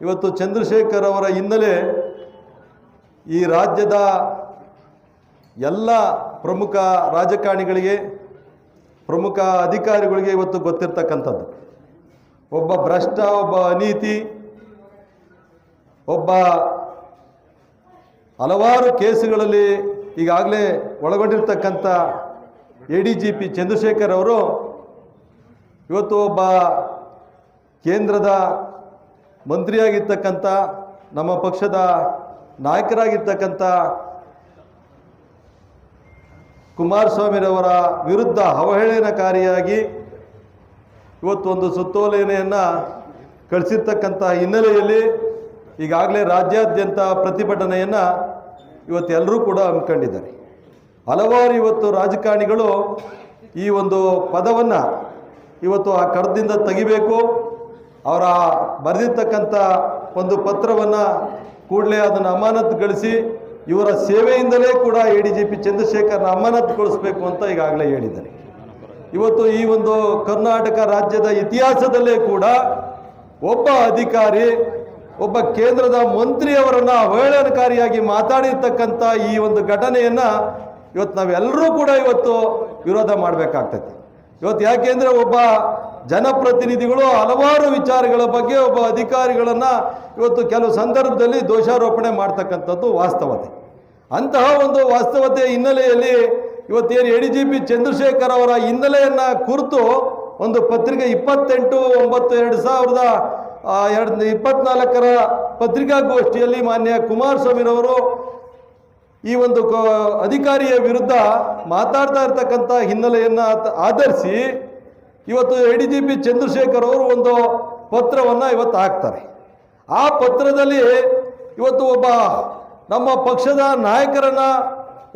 ಇವತ್ತು ಚಂದ್ರಶೇಖರ್ ಅವರ ಹಿನ್ನೆಲೆ ಈ ರಾಜ್ಯದ ಎಲ್ಲ ಪ್ರಮುಖ ರಾಜಕಾರಣಿಗಳಿಗೆ, ಪ್ರಮುಖ ಅಧಿಕಾರಿಗಳಿಗೆ ಇವತ್ತು ಗೊತ್ತಿರ್ತಕ್ಕಂಥದ್ದು. ಒಬ್ಬ ಭ್ರಷ್ಟ, ಒಬ್ಬ ಅನೀತಿ, ಒಬ್ಬ ಹಲವಾರು ಕೇಸುಗಳಲ್ಲಿ ಈಗಾಗಲೇ ಒಳಗೊಂಡಿರ್ತಕ್ಕಂಥ A D G P Chandrashekhar ಅವರು ಇವತ್ತು ಒಬ್ಬ ಕೇಂದ್ರದ ಮಂತ್ರಿಯಾಗಿರ್ತಕ್ಕಂಥ ನಮ್ಮ ಪಕ್ಷದ ನಾಯಕರಾಗಿರ್ತಕ್ಕಂಥ ಕುಮಾರಸ್ವಾಮಿರವರ ವಿರುದ್ಧ ಅವಹೇಳನಕಾರಿಯಾಗಿ ಇವತ್ತು ಒಂದು ಸುತ್ತೋಲೆಯನ್ನು ಕಳಿಸಿರ್ತಕ್ಕಂಥ ಹಿನ್ನೆಲೆಯಲ್ಲಿ ಈಗಾಗಲೇ ರಾಜ್ಯಾದ್ಯಂತ ಪ್ರತಿಭಟನೆಯನ್ನು ಇವತ್ತು ಎಲ್ಲರೂ ಕೂಡ ಹಮ್ಮಿಕೊಂಡಿದ್ದಾರೆ. ಹಲವಾರು ಇವತ್ತು ರಾಜಕಾರಣಿಗಳು ಈ ಒಂದು ಪದವನ್ನು ಇವತ್ತು ಆ ಕಡದಿಂದ ತೆಗಿಬೇಕು. ಅವರ ಬರೆದಿರ್ತಕ್ಕಂಥ ಒಂದು ಪತ್ರವನ್ನು ಕೂಡಲೇ ಅದನ್ನು ಅಮಾನತುಗೊಳಿಸಿ ಇವರ ಸೇವೆಯಿಂದಲೇ ಕೂಡ ಎ ಡಿ ಜಿ ಪಿ ಚಂದ್ರಶೇಖರ್ನ ಅಮಾನತುಗೊಳಿಸಬೇಕು ಅಂತ ಈಗಾಗಲೇ ಹೇಳಿದ್ದಾರೆ. ಇವತ್ತು ಈ ಒಂದು ಕರ್ನಾಟಕ ರಾಜ್ಯದ ಇತಿಹಾಸದಲ್ಲೇ ಕೂಡ ಒಬ್ಬ ಅಧಿಕಾರಿ, ಒಬ್ಬ ಕೇಂದ್ರದ ಮಂತ್ರಿಯವರನ್ನು ಅವಹೇಳನಕಾರಿಯಾಗಿ ಮಾತಾಡಿರ್ತಕ್ಕಂಥ ಈ ಒಂದು ಘಟನೆಯನ್ನು ಇವತ್ತು ನಾವೆಲ್ಲರೂ ಕೂಡ ಇವತ್ತು ವಿರೋಧ ಮಾಡಬೇಕಾಗ್ತೈತೆ. ಇವತ್ತು ಯಾಕೆಂದರೆ ಒಬ್ಬ ಜನಪ್ರತಿನಿಧಿಗಳು ಹಲವಾರು ವಿಚಾರಗಳ ಬಗ್ಗೆ ಒಬ್ಬ ಅಧಿಕಾರಿಗಳನ್ನು ಇವತ್ತು ಕೆಲವು ಸಂದರ್ಭದಲ್ಲಿ ದೋಷಾರೋಪಣೆ ಮಾಡ್ತಕ್ಕಂಥದ್ದು ವಾಸ್ತವತೆ. ಅಂತಹ ಒಂದು ವಾಸ್ತವತೆ ಹಿನ್ನೆಲೆಯಲ್ಲಿ ಇವತ್ತೇನು A D G P Chandrashekhar ಅವರ ಹಿನ್ನೆಲೆಯನ್ನು ಕುರಿತು ಒಂದು ಪತ್ರಿಕೆ ಇಪ್ಪತ್ತೆಂಟು, ಒಂಬತ್ತು, ಎರಡು ಸಾವಿರದ ಎರಡು, ಇಪ್ಪತ್ನಾಲ್ಕರ ಪತ್ರಿಕಾಗೋಷ್ಠಿಯಲ್ಲಿ ಮಾನ್ಯ ಕುಮಾರಸ್ವಾಮಿರವರು ಈ ಒಂದು ಅಧಿಕಾರಿಯ ವಿರುದ್ಧ ಮಾತಾಡ್ತಾ ಇರ್ತಕ್ಕಂಥ ಹಿನ್ನೆಲೆಯನ್ನು ಆಧರಿಸಿ ಇವತ್ತು A D G P Chandrashekhar ಅವರು ಒಂದು ಪತ್ರವನ್ನು ಇವತ್ತು ಹಾಕ್ತಾರೆ. ಆ ಪತ್ರದಲ್ಲಿ ಇವತ್ತು ಒಬ್ಬ ನಮ್ಮ ಪಕ್ಷದ ನಾಯಕರನ್ನ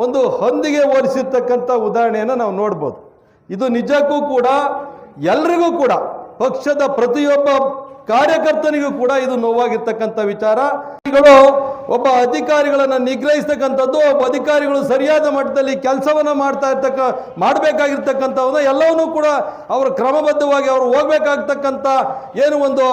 ಒಂದು ಹೊಂದಿಗೆ ಹೋಲಿಸಿರ್ತಕ್ಕಂಥ ಉದಾಹರಣೆಯನ್ನು ನಾವು ನೋಡ್ಬೋದು. ಇದು ನಿಜಕ್ಕೂ ಕೂಡ ಎಲ್ರಿಗೂ ಕೂಡ ಪಕ್ಷದ ಪ್ರತಿಯೊಬ್ಬ ಕಾರ್ಯಕರ್ತನಿಗೂ ಕೂಡ ಇದು ನೋವಾಗಿರ್ತಕ್ಕಂಥ ವಿಚಾರ. ಒಬ್ಬ ಅಧಿಕಾರಿಗಳನ್ನು ನಿಗ್ರಹಿಸ್ತಕ್ಕಂಥದ್ದು, ಒಬ್ಬ ಅಧಿಕಾರಿಗಳು ಸರಿಯಾದ ಮಟ್ಟದಲ್ಲಿ ಕೆಲಸವನ್ನ ಮಾಡ್ತಾ ಇರ್ತಕ್ಕ, ಮಾಡಬೇಕಾಗಿರ್ತಕ್ಕಂಥವನ್ನ ಎಲ್ಲವನ್ನೂ ಕೂಡ ಅವರು ಕ್ರಮಬದ್ಧವಾಗಿ ಅವರು ಹೋಗ್ಬೇಕಾಗ್ತಕ್ಕಂಥ ಏನು ಒಂದು,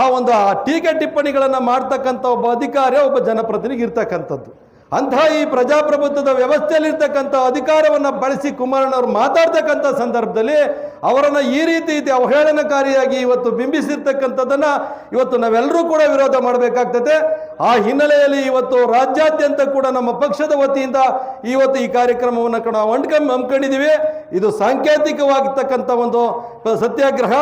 ಆ ಒಂದು, ಆ ಟೀಕೆ ಟಿಪ್ಪಣಿಗಳನ್ನು ಮಾಡ್ತಕ್ಕಂಥ ಒಬ್ಬ ಅಧಿಕಾರಿ ಒಬ್ಬ ಜನಪ್ರತಿನಿಧಿ ಇರ್ತಕ್ಕಂಥದ್ದು. ಅಂತಹ ಈ ಪ್ರಜಾಪ್ರಭುತ್ವದ ವ್ಯವಸ್ಥೆಯಲ್ಲಿರ್ತಕ್ಕಂಥ ಅಧಿಕಾರವನ್ನು ಬಳಸಿ ಕುಮಾರಣ್ಣವರು ಮಾತಾಡ್ತಕ್ಕಂಥ ಸಂದರ್ಭದಲ್ಲಿ ಅವರನ್ನು ಈ ರೀತಿ ಅವಹೇಳನಕಾರಿಯಾಗಿ ಇವತ್ತು ಬಿಂಬಿಸಿರ್ತಕ್ಕಂಥದ್ದನ್ನು ಇವತ್ತು ನಾವೆಲ್ಲರೂ ಕೂಡ ವಿರೋಧ ಮಾಡಬೇಕಾಗ್ತದೆ. ಆ ಹಿನ್ನೆಲೆಯಲ್ಲಿ ಇವತ್ತು ರಾಜ್ಯಾದ್ಯಂತ ಕೂಡ ನಮ್ಮ ಪಕ್ಷದ ವತಿಯಿಂದ ಇವತ್ತು ಈ ಕಾರ್ಯಕ್ರಮವನ್ನು ಕೂಡ ನಾವು ಅಂಡ್ಕಂ ಹಮ್ಮಿಕೊಂಡಿದ್ದೀವಿ ಇದು ಸಾಂಕೇತಿಕವಾಗಿರ್ತಕ್ಕಂಥ ಒಂದು ಸತ್ಯಾಗ್ರಹ.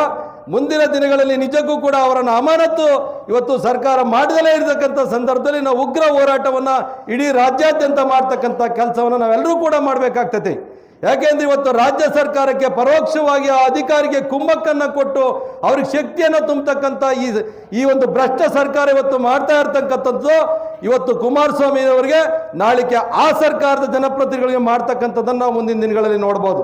ಮುಂದಿನ ದಿನಗಳಲ್ಲಿ ನಿಜಕ್ಕೂ ಕೂಡ ಅವರನ್ನು ಅಮಾನತು ಇವತ್ತು ಸರ್ಕಾರ ಮಾಡದಲೇ ಇರತಕ್ಕಂಥ ಸಂದರ್ಭದಲ್ಲಿ ನಾವು ಉಗ್ರ ಹೋರಾಟವನ್ನು ಇಡೀ ರಾಜ್ಯಾದ್ಯಂತ ಮಾಡ್ತಕ್ಕಂಥ ಕೆಲಸವನ್ನು ನಾವೆಲ್ಲರೂ ಕೂಡ ಮಾಡಬೇಕಾಗ್ತದೆ. ಯಾಕೆಂದ್ರೆ ಇವತ್ತು ರಾಜ್ಯ ಸರ್ಕಾರಕ್ಕೆ ಪರೋಕ್ಷವಾಗಿ ಆ ಅಧಿಕಾರಿಗೆ ಕುಮ್ಮಕ್ಕನ್ನು ಕೊಟ್ಟು ಅವ್ರಿಗೆ ಶಕ್ತಿಯನ್ನು ತುಂಬತಕ್ಕಂಥ ಈ ಈ ಒಂದು ಭ್ರಷ್ಟ ಸರ್ಕಾರ ಇವತ್ತು ಮಾಡ್ತಾ ಇರ್ತಕ್ಕಂಥದ್ದು. ಇವತ್ತು ಕುಮಾರಸ್ವಾಮಿ ಅವರಿಗೆ ನಾಳಿಕೆ ಆ ಸರ್ಕಾರದ ಜನಪ್ರತಿನಿಧಿಗಳಿಗೆ ಮಾಡ್ತಕ್ಕಂಥದ್ದನ್ನು ನಾವು ಮುಂದಿನ ದಿನಗಳಲ್ಲಿ ನೋಡ್ಬೋದು.